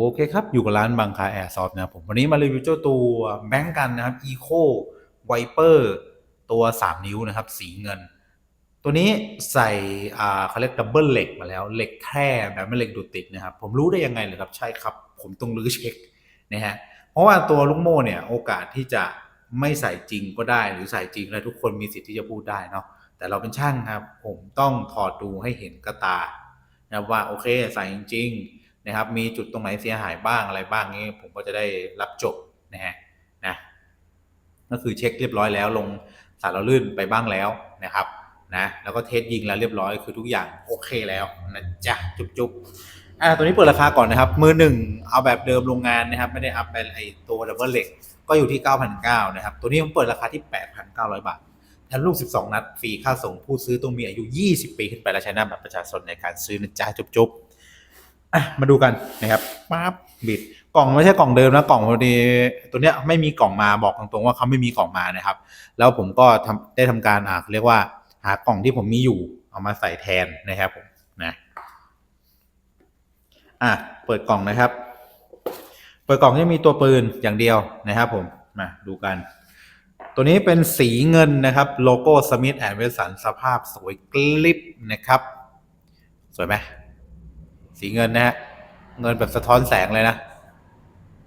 โอเคครับ อยู่กับร้านบางคาแอร์ซอฟนะผมวันนี้มารีวิวเจ้าตัวแบงก์กันนะครับ Eco Viper ตัว 3 นิ้วนะครับ สีเงิน ตัวนี้ใส่อ่าเขาเรียกดับเบิลเหล็กมาแล้วเหล็กแค่แบบไม่เหล็กดูดติดนะครับ ผมรู้ได้ยังไงเลยครับใช่ครับ ผมต้องรื้อเช็คนะฮะเพราะว่าตัวลูกโม่เนี่ยโอกาสที่จะไม่ใส่จริงก็ได้ หรือใส่จริงแล้วทุกคนมีสิทธิ์ที่จะพูดได้เนาะแต่เราเป็นช่างครับ ผมต้องถอดดูให้เห็นกระตานะว่าโอเคใส่จริงๆ นะครับ มีจุดตรงไหนเสียหายบ้างอะไรบ้างนี้ ผมก็จะได้รับจบนะฮะนะก็คือเช็คเรียบร้อยแล้วลงสารเราลื่นไปบ้างแล้วนะครับนะแล้วก็เทสยิงแล้วเรียบร้อยคือทุกอย่างโอเคแล้วนะจ๊ะจุ๊บจุ๊บอ่าตัวนี้เปิดราคาก่อนนะครับ มือหนึ่งเอาแบบเดิมโรงงานนะครับ ไม่ได้อัพไปไอตัวดับเบิลเล็กก็อยู่ที่ 9,900นะครับ ตัวนี้ผมเปิดราคาที่ 8,900 บาทแถมลูก 12 นัด ฟรีค่าส่งผู้ซื้อต้องมีอายุ 20 ปีขึ้นไปและใช้น้าบัตรประชาชนในการซื้อนะจ๊ะจุ๊บจุ๊บ อะมาดูกันนะครับปั๊บบิดกล่องไม่ใช่กล่องเดิมนะกล่องพอดีตัวเนี้ยไม่มีกล่องมาบอกตรงๆว่าเขาไม่มีกล่องมานะครับ แล้วผมก็ทำได้ทำการอ่าเรียกว่า หากล่องที่ผมมีอยู่เอามาใส่แทนนะครับผมนะอะเปิดกล่องนะครับ เปิดกล่องจะมีตัวปืนอย่างเดียวนะครับ ผมมาดูกัน ตัวนี้เป็นสีเงินนะครับ โลโก้สมิธแอนด์เวสันสภาพสวยกลิบนะครับ สวยไหม สีเงินนะฮะเงินแบบสะท้อนแสงเลยนะ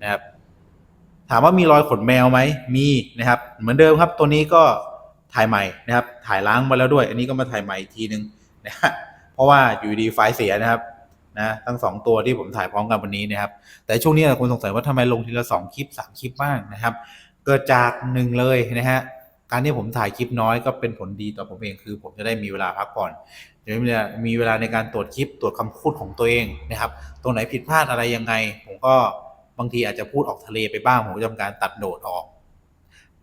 นะครับ ถามว่ามีรอยขนแมวไหมมีนะครับ เหมือนเดิมครับ ตัวนี้ก็ถ่ายใหม่นะครับ ถ่ายล้างมาแล้วด้วย อันนี้ก็มาถ่ายใหม่อีกทีนึงนะฮะเพราะว่าอยู่ดีไฟล์เสียนะครับนะทั้งสองตัวที่ผมถ่ายพร้อมกันวันนี้นะครับ แต่ช่วงนี้คนสงสัยว่าทำไมลงทีละสองคลิปสามคลิปบ้างนะครับ เกิดจากหนึ่งเลยนะฮะ การที่ผมถ่ายคลิปน้อยก็เป็นผลดีต่อผมเองคือ ผมจะได้มีเวลาพักผ่อนจะมีเวลามีเวลาในการตรวจคลิปตรวจคำพูดของตัวเองนะครับ ตรงไหนผิดพลาดอะไรยังไง ผมก็บางทีอาจจะพูดออกทะเลไปบ้างผมก็จะทำการตัดโดดออก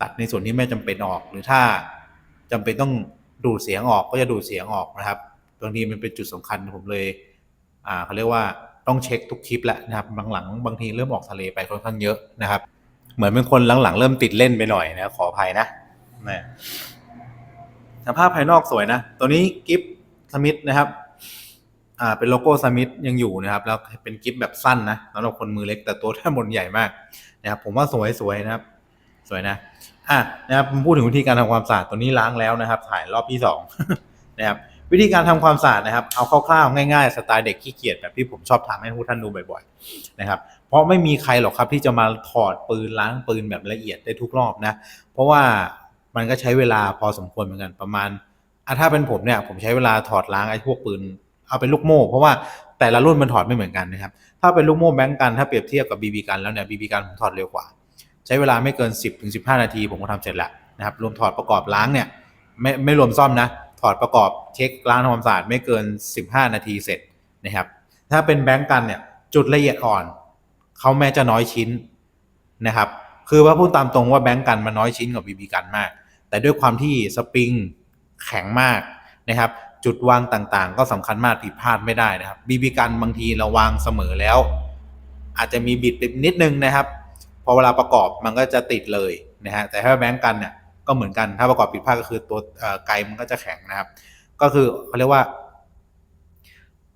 ตัดในส่วนที่ไม่จำเป็นออก หรือถ้าจำเป็นต้องดูดเสียงออกก็จะดูดเสียงออกนะครับบางทีมันเป็นจุดสำคัญผมเลยอ่าเขาเรียกว่าต้องเช็คทุกคลิปแหละนะครับบางหลังบางทีเริ่มออกทะเลไปค่อนข้างเยอะนะครับ เหมือนเป็นคนหลังๆเริ่มติดเล่นไปหน่อยนะขออภัยนะ นะสภาพภายนอกสวยนะ ตัวนี้กิฟสมิธนะครับ อ่า เป็นโลโก้สมิธยังอยู่นะครับ แล้วเป็นกิฟแบบสั้นนะสำหรับคนมือเล็กแต่ตัวท่านบนใหญ่มากนะครับ ผมว่าสวยสวยนะครับ สวยนะ อะนะครับผมพูดถึงวิธีการทำความสะอาดตัวนี้ล้างแล้วนะครับ ถ่ายรอบที่สองนะครับ วิธีการทำความสะอาดนะครับ เอาคร่าวๆง่ายๆสไตล์เด็กขี้เกียจแบบที่ผมชอบทำให้ผู้ท่านดูบ่อยๆนะครับ เพราะไม่มีใครหรอกครับที่จะมาถอดปืนล้างปืนแบบละเอียดได้ทุกรอบนะ เพราะว่า มันก็ใช้เวลาพอสมควรเหมือนกันประมาณอะถ้าเป็นผมเนี่ยผมใช้เวลาถอดล้างไอ้พวกปืนเอาเป็นลูกโม่เพราะว่าแต่ละรุ่นมันถอดไม่เหมือนกันนะครับ ถ้าเป็นลูกโม่แบงก์กันถ้าเปรียบเทียบกับบีบีกันแล้วเนี่ยบีบีกันผมถอดเร็วกว่า ใช้เวลาไม่เกิน 10ถึง15นาที ผมก็ทำเสร็จแล้วนะครับรวมถอดประกอบล้างเนี่ยไม่ไม่รวมซ่อมนะ ถอดประกอบเช็คล้างทำความสะอาดไม่เกิน 15 นาทีเสร็จนะครับ ถ้าเป็นแบงก์กันเนี่ยจุดละเอียดอ่อนเขาแม้จะน้อยชิ้นนะครับ คือว่าพูดตามตรงว่าแบงก์กันมันน้อยชิ้นกว่าบีบีกันมาก แต่ด้วยความที่สปริงแข็งมากนะครับ จุดวางต่างๆ ก็สำคัญมากผิดพลาดไม่ได้นะครับบีบีกันบางทีเราวางเสมอแล้ว อาจจะมีบิดไปนิดนึงนะครับ พอเวลาประกอบมันก็จะติดเลยนะฮะแต่ถ้าแบงก์กันเนี่ยก็เหมือนกันถ้าประกอบผิดพลาดก็คือตัวไกลมันก็จะแข็งนะครับ ก็คือเขาเรียกว่า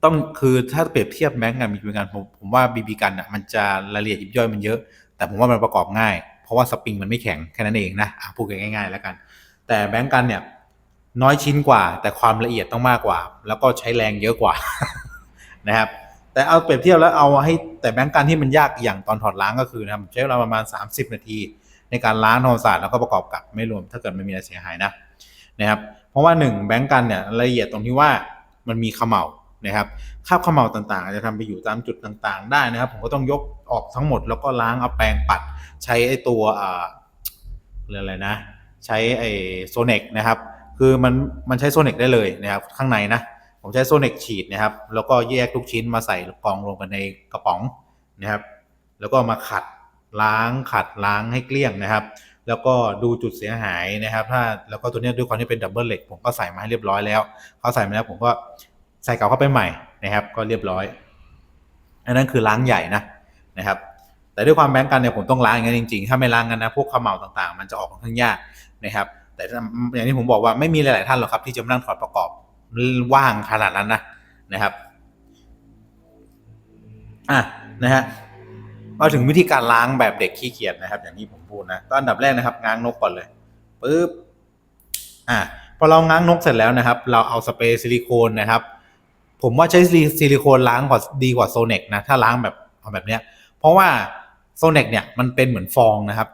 ต้องคือถ้าเปรียบเทียบแบงก์กับบีบีกันผมผมว่าบีบีกันอะมันจะรายละเอียดยิบย่อยมันเยอะ แต่ผมว่ามันประกอบง่าย เพราะว่าสปริงมันไม่แข็งแค่นั้นเองนะพูดง่ายๆแล้วกัน แต่แบงก์กันเนี่ยน้อยชิ้นกว่า แต่ความละเอียดต้องมากกว่า แล้วก็ใช้แรงเยอะกว่านะครับแต่เอาเปรียบเทียบแล้วเอาให้แต่แบงก์กันที่มันยากอย่างตอนถอดล้างก็คือนะครับใช้เวลาประมาณ 30 นาที ในการล้างทำความสะอาดแล้วก็ประกอบกับไม่รวมถ้าเกิดไม่มีอะไรเสียหายนะนะครับเพราะว่าหนึ่งแบงก์กันเนี่ยละเอียดตรงที่ว่ามันมีเขม่า นะครับคราบขม่าต่างๆ จะทำไปอยู่ตามจุดต่างๆ ได้นะครับ ผมก็ต้องยกออกทั้งหมดแล้วก็ล้างเอาแปรงปัดใช้ไอตัวอ่าเรียกอะไรนะ ใช้ไอโซเนกนะครับคือมันมันใช้โซเนกได้เลยนะครับข้างในนะผมใช้โซเนกฉีดนะครับ แล้วก็แยกทุกชิ้นมาใส่กองรวมกันในกระป๋องนะครับ แล้วก็มาขัดล้างขัดล้างให้เกลี้ยงนะครับ แล้วก็ดูจุดเสียหายนะครับ ถ้าแล้วก็ตัวเนี้ยด้วยความที่เป็นดับเบิลเหล็กผมก็ใส่มาให้เรียบร้อยแล้วเขาใส่มาแล้วผมก็ ใส่เก่าเข้าไปใหม่นะครับ ก็เรียบร้อย อันนั้นคือล้างใหญ่นะนะครับ แต่ด้วยความแบงก์กันเนี่ยผมต้องล้างอย่างนั้นจริงๆ ถ้าไม่ล้างกันนะพวกเขม่าต่างๆ มันจะออกค่อนข้างยากนะครับ แต่อย่างที่ผมบอกว่าไม่มีหลาย ๆ ท่านหรอกครับที่จะมานั่งถอดประกอบว่างขนาดนั้นนะนะครับอะนะฮะมาถึงวิธีการล้างแบบเด็กขี้เกียจนะครับ อย่างที่ผมพูดนะก็อันดับแรกนะครับ ง้างนกก่อนเลยปึ๊บอ่าพอเราง้างนกเสร็จแล้วนะครับ เราเอาสเปรย์ซิลิโคนนะครับ ผมว่าใช้ซิลิโคนล้างกว่าดีกว่าโซเนกนะ ถ้าล้างแบบเอาแบบเนี้ย เพราะว่าโซเนกเนี่ยมันเป็นเหมือนฟองนะครับ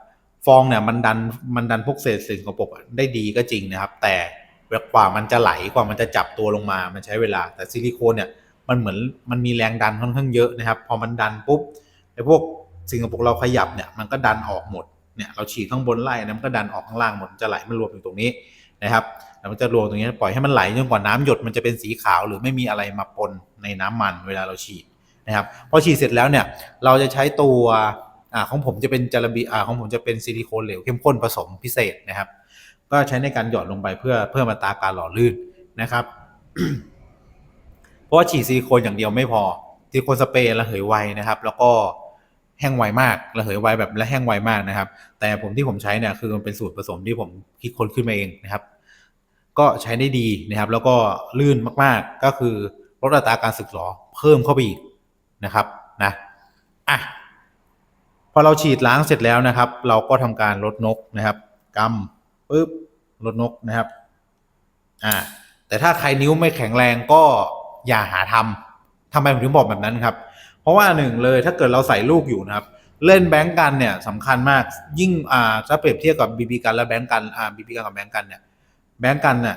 ฟองเนี่ยมันดันมันดันพวกเศษสิ่งกปรกอะได้ดีก็จริงนะครับ แต่กว่ามันจะไหลกว่ามันจะจับตัวลงมา มันใช้เวลา แต่ซิลิโคนเนี่ยมันเหมือนมันมีแรงดันค่อนข้างเยอะนะครับ พอมันดันปุ๊บไอ้พวกสิ่งสกปกเราขยับเนี่ยมันก็ดันออกหมดเนี่ยเราฉีดข้างบนไล่นะมันก็ดันออกข้างล่างหมดจะไหลมันรวมอยู่ตรงนี้นะครับ แล้วมันจะรวมตรงนี้ปล่อยให้มันไหลจนกว่าน้ำหยดมันจะเป็นสีขาวหรือไม่มีอะไรมาปนในน้ำมันเวลาเราฉีดนะครับพอฉีดเสร็จแล้วเนี่ยเราจะใช้ตัวอของผมจะเป็นจาระบีอของผมจะเป็นซิลิโคนเหลวเข้มข้นผสมพิเศษนะครับ ก็ใช้ในการหยอดลงไปเพื่อเพิ่มอัตราการหล่อลื่นนะครับเพราะว่าฉีดซิลิโคนอย่างเดียวไม่พอซิลิโคนสเปรย์ระเหยไวนะครับ แล้วก็แห้งไวมากระเหยไวแบบและแห้งไวมากนะครับ แต่ผมที่ผมใช้เนี่ยคือมันเป็นสูตรผสมที่ผมคิดค้นขึ้นมาเองนะครับ ก็ใช้ได้ดีนะครับ แล้วก็ลื่นมากๆ ก็คือลดอัตราการสึกหรอเพิ่มเข้าไปอีกนะครับนะอะพอเราฉีดล้างเสร็จแล้วนะครับ เราก็ทำการลดนกนะครับกำปึ๊บลดนกนะครับอ่าแต่ถ้าใครนิ้วไม่แข็งแรงก็อย่าหาทำทำไมผมถึงบอกแบบนั้นครับ เพราะว่าหนึ่งเลยถ้าเกิดเราใส่ลูกอยู่นะครับ เล่นแบงก์กันเนี่ยสำคัญมากยิ่งอ่าถ้าเปรียบเทียบกับบีบีกันและแบงก์กันอ่าบีบีกันกับแบงก์กันเนี่ย แบงก์กันเนี่ย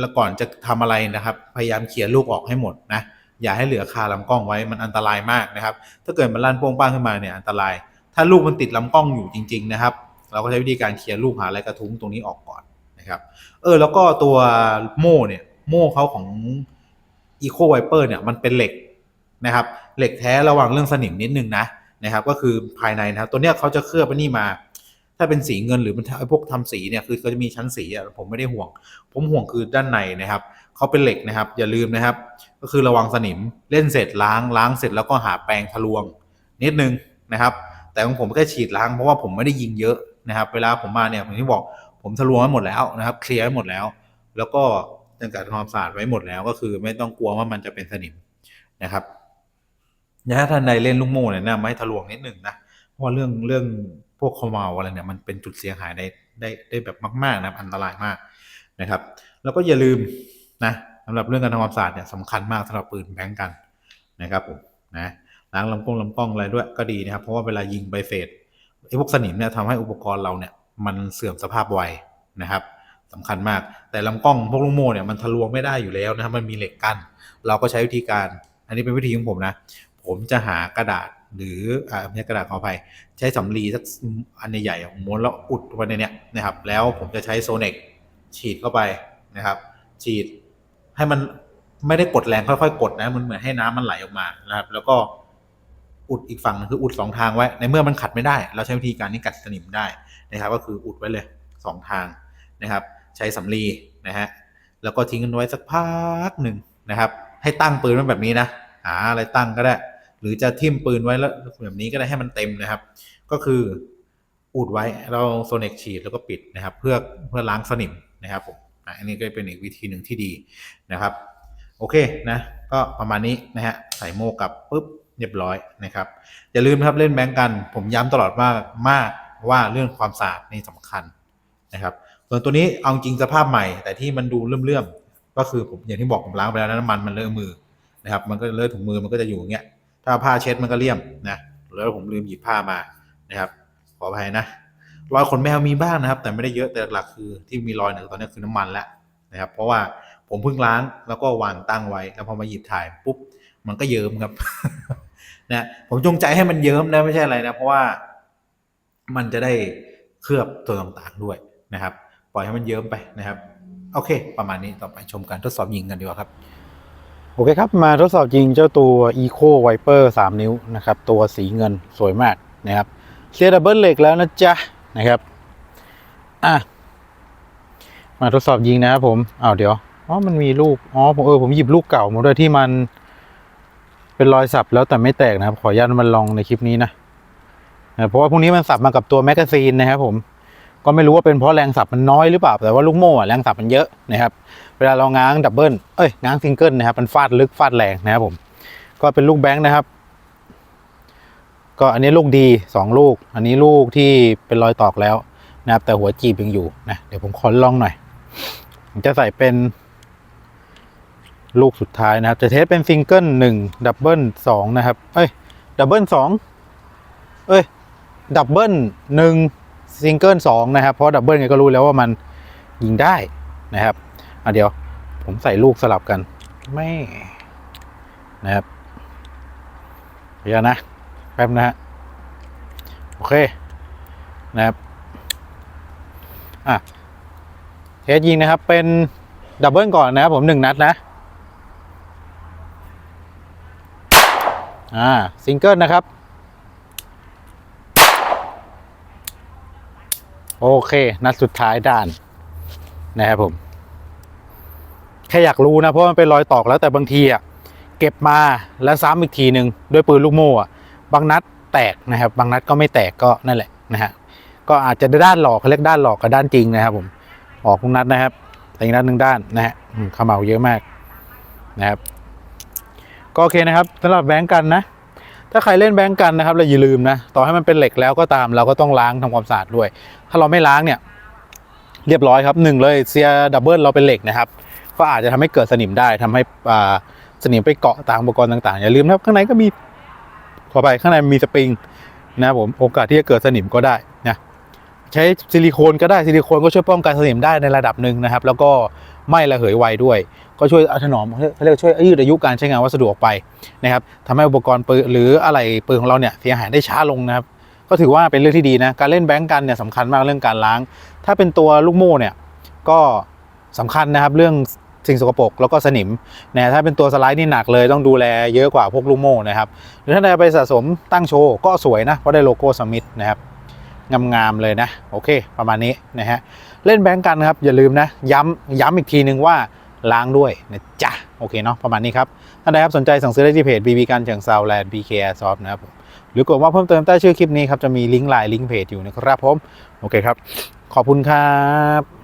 แล้วก่อนจะทำอะไรนะครับ พยายามเขี่ยลูกออกให้หมดนะอย่าให้เหลือคาลำกล้องไว้มันอันตรายมากนะครับ ถ้าเกิดมันลั่นโป้งป้างขึ้นมาเนี่ยอันตราย ถ้าลูกมันติดลำกล้องอยู่จริง ๆ นะครับ เราก็ใช้วิธีการเคลียร์ลูกหาอะไรกระทุ้งตรงนี้ออกก่อนนะครับเออแล้วก็ตัวโม่เนี่ยโม่เขาของ Eco Viper เนี่ยมันเป็นเหล็กนะครับเหล็กแท้ระวังเรื่องสนิมนิดนึงนะนะครับก็คือภายในนะครับตัวเนี้ยเขาจะเคลือบไปนี่มา ถ้าเป็นสีเงินหรือมันไอ้พวกทำสีเนี่ยคือเขาจะมีชั้นสีอะผมไม่ได้ห่วง ผมห่วงคือด้านในนะครับเขาเป็นเหล็กนะครับ อย่าลืมนะครับ ก็คือระวังสนิมเล่นเสร็จล้างล้างเสร็จแล้วก็หาแปรงทะลวงนิดนึงนะครับ แต่ของผมแค่ฉีดล้างเพราะว่าผมไม่ได้ยิงเยอะนะครับ เวลาผมมาเนี่ยผมที่บอกผมทะลวงไว้หมดแล้วนะครับ เคลียร์ไว้หมดแล้ว แล้วก็จัดการความสะอาดไว้หมดแล้วก็คือไม่ต้องกลัวว่ามันจะเป็นสนิมนะครับถ้าท่านใดเล่นลูกโม่เนี่ยนะไม่ทะลวงนิดหนึ่งนะเพราะเรื่องเรื่อง พวกคอมเมาอะไรเนี่ยมันเป็นจุดเสียหายได้ได้ได้แบบมากๆนะครับอันตรายมากนะครับ แล้วก็อย่าลืมนะสำหรับเรื่องการทำความสะอาดเนี่ยสำคัญมากสำหรับปืนแบงก์กันนะครับผมนะล้างลำกล้องลำกล้องอะไรด้วยก็ดีนะครับ เพราะว่าเวลายิงใบเฟดไอ้พวกสนิมเนี่ยทำให้อุปกรณ์เราเนี่ยมันเสื่อมสภาพไวนะครับสำคัญมากแต่ลำกล้องพวกลูกโม่เนี่ยมันทะลวงไม่ได้อยู่แล้วนะครับมันมีเหล็กกั้นเราก็ใช้วิธีการ อันนี้เป็นวิธีของผมนะ ผมจะหากระดาษ หรืออ่าไม่ใช่กระดาษขออภัย ใช้สำลีสักอันใหญ่ๆม้วนแล้วอุดไว้ในเนี้ยนะครับ แล้วผมจะใช้โซเนกฉีดเข้าไปนะครับ ฉีดให้มันไม่ได้กดแรงค่อยๆ กดนะ มันเหมือนให้น้ำมันไหลออกมานะครับ แล้วก็อุดอีกฝั่งคืออุดสองทางไว้ ในเมื่อมันขัดไม่ได้ เราใช้วิธีการนี้กัดสนิมได้นะครับ ก็คืออุดไว้เลยสองทางนะครับ ใช้สำลีนะฮะแล้วก็ทิ้งกันไว้สักพักหนึ่งนะครับ ให้ตั้งปืนไว้แบบนี้นะหาอะไรตั้งก็ได้ หรือจะทิ่มปืนไว้แล้วแบบนี้ก็ได้ให้มันเต็มนะครับ ก็คืออุดไว้เราโซเนกฉีดแล้วก็ปิดนะครับ เพื่อเพื่อล้างสนิมนะครับผมอันนี้ก็เป็นอีกวิธีหนึ่งที่ดีนะครับ โอเคนะ ก็ประมาณนี้นะฮะใส่โม่กลับปุ๊บเรียบร้อยนะครับ อย่าลืมนะครับเล่นแบงก์กัน ผมย้ำตลอดมากมากว่าเรื่องความสะอาดนี่สำคัญนะครับส่วนตัวนี้เอาจริงสภาพใหม่ แต่ที่มันดูเลื่อมๆก็คือผมอย่างที่บอกผมล้างไปแล้วน้ำมันมันเลอะมือนะครับ มันก็เลอะถุงมือมันก็จะอยู่อย่างเงี้ย ถ้าผ้าเช็ดมันก็เลี่ยมนะแล้วผมลืมหยิบผ้ามานะครับขออภัยนะรอยขนแมวมีบ้างนะครับ แต่ไม่ได้เยอะแต่หลักๆคือที่มีรอยเนี่ยตอนนี้คือน้ำมันแล้วนะครับ เพราะว่าผมเพิ่งล้างแล้วก็วางตั้งไว้แล้วพอมาหยิบถ่ายปุ๊บมันก็เยิ้มครับนะผมจงใจให้มันเยิ้มนะไม่ใช่อะไรนะ เพราะว่ามันจะได้เคลือบตัวต่างๆด้วยนะครับ ปล่อยให้มันเยิ้มไปนะครับ โอเค ประมาณนี้ต่อไปชมการทดสอบยิงกันดีกว่าครับ โอเคครับ มาทดสอบจริงเจ้าตัว Eco Viper 3 นิ้วนะครับ ตัวสีเงินสวยมากนะครับเซียดับเบิลเหล็กแล้วนะจ๊ะ นะครับ อะ มาทดสอบยิงนะครับผมอ้าวเดี๋ยว อ๋อ มันมีลูก อ๋อ ผมเออ ผมหยิบลูกเก่ามาด้วยที่มัน เป็นรอยสับแล้วแต่ไม่แตกนะครับ ขออนุญาตมันลองในคลิปนี้นะนะเพราะว่าพวกนี้มันสับมากับตัวแมกกาซีนนะครับผม ก็ไม่รู้ว่าเป็นเพราะแรงสับมันน้อยหรือเปล่า แต่ว่าลูกโม่อะแรงสับมันเยอะนะครับ เวลาเราง้างดับเบิลเอ้ยง้างซิงเกิลนะครับ มันฟาดลึกฟาดแรงนะครับผม ก็เป็นลูกแบงค์นะครับ ก็อันนี้ลูกดีสองลูก อันนี้ลูกที่เป็นรอยตอกแล้วนะครับ แต่หัวจีบยังอยู่นะ เดี๋ยวผมขอลองหน่อย ผมจะใส่เป็นลูกสุดท้ายนะครับ จะเทสเป็นซิงเกิลหนึ่งดับเบิลสองนะครับ เอ้ย ดับเบิลสองเอ้ย ดับเบิลหนึ่ง ซิงเกิลสองนะครับ เพราะดับเบิลไงก็รู้แล้วว่ามันยิงได้นะครับอะเดี๋ยวผมใส่ลูกสลับกัน ไม่นะครับเดี๋ยวนะ แป๊บนะฮะ โอเค นะครับ อะเทสยิงนะครับ เป็นดับเบิลก่อนนะครับผมหนึ่งนัดนะ อ่า ซิงเกิลนะครับ โอเค นัดสุดท้ายด่าน นะครับผม แค่อยากรู้นะ เพราะมันเป็นรอยตอกแล้วแต่บางทีอะเก็บมาแล้วซ้ำอีกทีหนึ่งด้วยปืนลูกโม่อะบางนัดแตกนะครับ บางนัดก็ไม่แตกก็นั่นแหละนะฮะก็อาจจะด้านหลอกเขาเรียกด้านหลอกกับด้านจริงนะครับ ผมออกทุกนัดนะครับ แต่อีกนัดหนึ่งด้านนะฮะอืมเขม่าเยอะมากนะครับ ก็โอเคนะครับสำหรับแบงก์กันนะ ถ้าใครเล่นแบงก์กันนะครับเราอย่าลืมนะต่อให้มันเป็นเหล็กแล้วก็ตามเราก็ต้องล้างทำความสะอาดด้วย ถ้าเราไม่ล้างเนี่ยเรียบร้อยครับหนึ่งเลยเซียดับเบิลเราเป็นเหล็กนะครับก็อาจจะทำให้เกิดสนิมได้ทำให้อ่าสนิมไปเกาะตามอุปกรณ์ต่างๆ อย่าลืมนะครับข้างในก็มีขอไปข้างในมีสปริงนะผมโอกาสที่จะเกิดสนิมก็ได้นะใช้ซิลิโคนก็ได้ซิลิโคนก็ช่วยป้องกันสนิมได้ในระดับหนึ่งนะครับ แล้วก็ ไม่ระเหยไวด้วย ก็ช่วยถนอมเขาเรียกช่วยยืดอายุการใช้งานวัสดุออกไปนะครับทำให้อุปกรณ์ปืนหรืออะไรปืนของเราเนี่ยเสียหายได้ช้าลงนะครับ ก็ถือว่าเป็นเรื่องที่ดีนะการเล่นแบงก์กันเนี่ยสำคัญมากเรื่องการล้าง ถ้าเป็นตัวลูกโม่เนี่ยก็สำคัญนะครับเรื่องสิ่งสกปรกแล้วก็สนิมนะถ้าเป็นตัวสไลด์นี่หนักเลยต้องดูแลเยอะกว่าพวกลูกโม่นะครับหรือถ้าได้ไปสะสมตั้งโชว์ก็สวยนะเพราะได้โลโก้สมิธนะครับงามๆเลยนะโอเค ประมาณนี้นะฮะ เล่นแบงก์กันครับ อย่าลืมนะ ย้ำย้ำอีกทีนึงว่าล้างด้วยนะจ๊ะ โอเคเนาะประมาณนี้ครับถ้าใดครับสนใจสั่งซื้อได้ที่เพจ BB กันเชิงซาวแลนด์ BK Airsoft นะครับหรือกดว่าเพิ่มเติมใต้ชื่อคลิปนี้ครับ จะมีลิงก์ไลน์ลิงก์เพจอยู่นะครับผม โอเคครับ ขอบคุณครับ